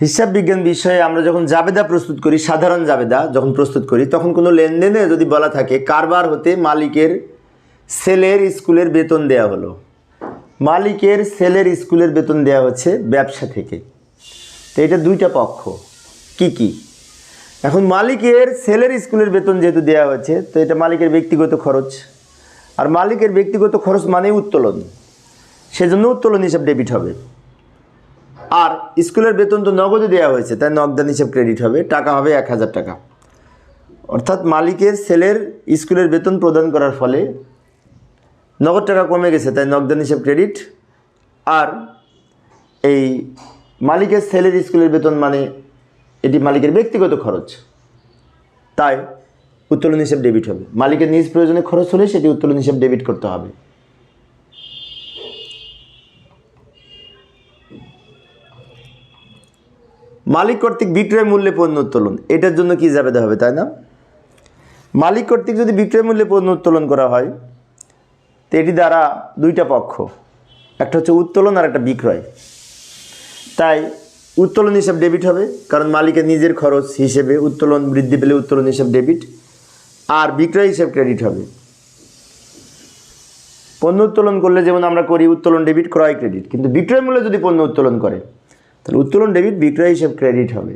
হিসাব বিজ্ঞান বিষয়ে আমরা যখন জাবেদা প্রস্তুত করি, সাধারণ জাবেদা যখন প্রস্তুত করি, তখন কোনো লেনদেনে যদি বলা থাকে, কারবার হতে মালিকের সেলের স্কুলের বেতন দেয়া হলো। মালিকের সেলের স্কুলের বেতন দেয়া হচ্ছে ব্যবসা থেকে। তো এটা দুইটা পক্ষ। কি কি? এখন মালিকের সেলের স্কুলের বেতন যেহেতু দেওয়া হচ্ছে তো এটা মালিকের ব্যক্তিগত খরচ। আর মালিকের ব্যক্তিগত খরচ মানে উত্তোলন। সেজন্য উত্তোলন হিসাব ডেবিট হবে। আর স্কুলের বেতন তো নগদে দেওয়া হয়েছে, তাই নগদান হিসাব ক্রেডিট হবে, টাকা হবে এক হাজার টাকা। অর্থাৎ মালিকের সেলের স্কুলের বেতন প্রদান করার ফলে নগদ টাকা কমে গেছে, তাই নগদান হিসাব ক্রেডিট আর এই মালিকের সেলের স্কুলের বেতন মানে এটি মালিকের ব্যক্তিগত খরচ। তাই উত্তোলন হিসাব ডেবিট হবে। মালিকের নিজ প্রয়োজনে খরচ হলে সেটি উত্তোলন হিসাব ডেবিট করতে হবে। মালিক কর্তৃক বিক্রয় মূল্যে পণ্য উত্তোলন। এটার জন্য কি জাবেদা হবে, তাই না? মালিক কর্তৃক যদি বিক্রয় মূল্যে পণ্য উত্তোলন করা হয়, তো এটি দ্বারা দুইটা পক্ষ, একটা হচ্ছে উত্তোলন আর একটা বিক্রয়। তাই উত্তোলন হিসাব ডেবিট হবে, কারণ মালিকের নিজের খরচ হিসেবে উত্তোলন বৃদ্ধি পেলে উত্তোলন হিসাব ডেবিট, আর বিক্রয় হিসাব ক্রেডিট হবে। পণ্য উত্তোলন করলে যেমন আমরা করি, উত্তোলন ডেবিট, ক্রয় ক্রেডিট। কিন্তু বিক্রয় মূল্যে যদি পণ্য উত্তোলন করে তাহলে উত্তোলন ডেবিট বিক্রয় হিসাব ক্রেডিট হবে।